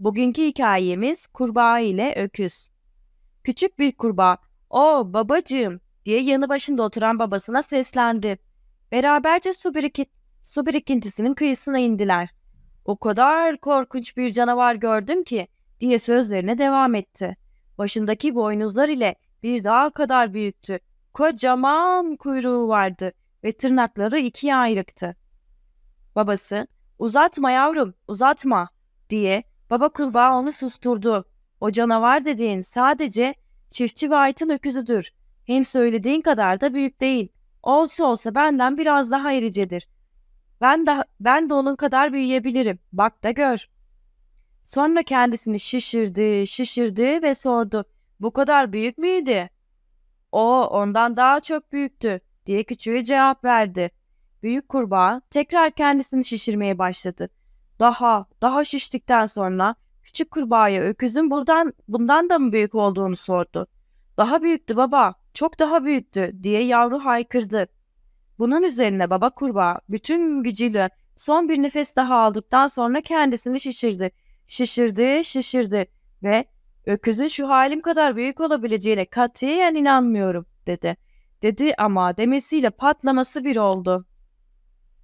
Bugünkü hikayemiz kurbağa ile öküz. Küçük bir kurbağa, "O babacığım" diye yanı başında oturan babasına seslendi. Beraberce su, birikit su birikintisinin kıyısına indiler. O kadar korkunç bir canavar gördüm ki diye sözlerine devam etti. Başındaki boynuzlar ile bir dağ kadar büyüktü. Kocaman kuyruğu vardı ve tırnakları ikiye ayrıktı. Babası, uzatma yavrum, uzatma diye baba kurbağa onu susturdu. O canavar dediğin sadece çiftçi ve aytın öküzüdür. Hem söylediğin kadar da büyük değil. Olsa olsa benden biraz daha iricedir. Ben de, ben de onun kadar büyüyebilirim. Bak da gör. Sonra kendisini şişirdi, şişirdi ve sordu. Bu kadar büyük müydü? O ondan daha çok büyüktü diye küçüğe cevap verdi. Büyük kurbağa tekrar kendisini şişirmeye başladı. Daha, daha şiştikten sonra küçük kurbağaya öküzün buradan, bundan da mı büyük olduğunu sordu. Daha büyüktü baba, çok daha büyüktü diye yavru haykırdı. Bunun üzerine baba kurbağa bütün gücüyle son bir nefes daha aldıktan sonra kendisini şişirdi. Şişirdi, şişirdi ve öküzün şu halim kadar büyük olabileceğine katiyen inanmıyorum dedi. Dedi ama demesiyle patlaması bir oldu.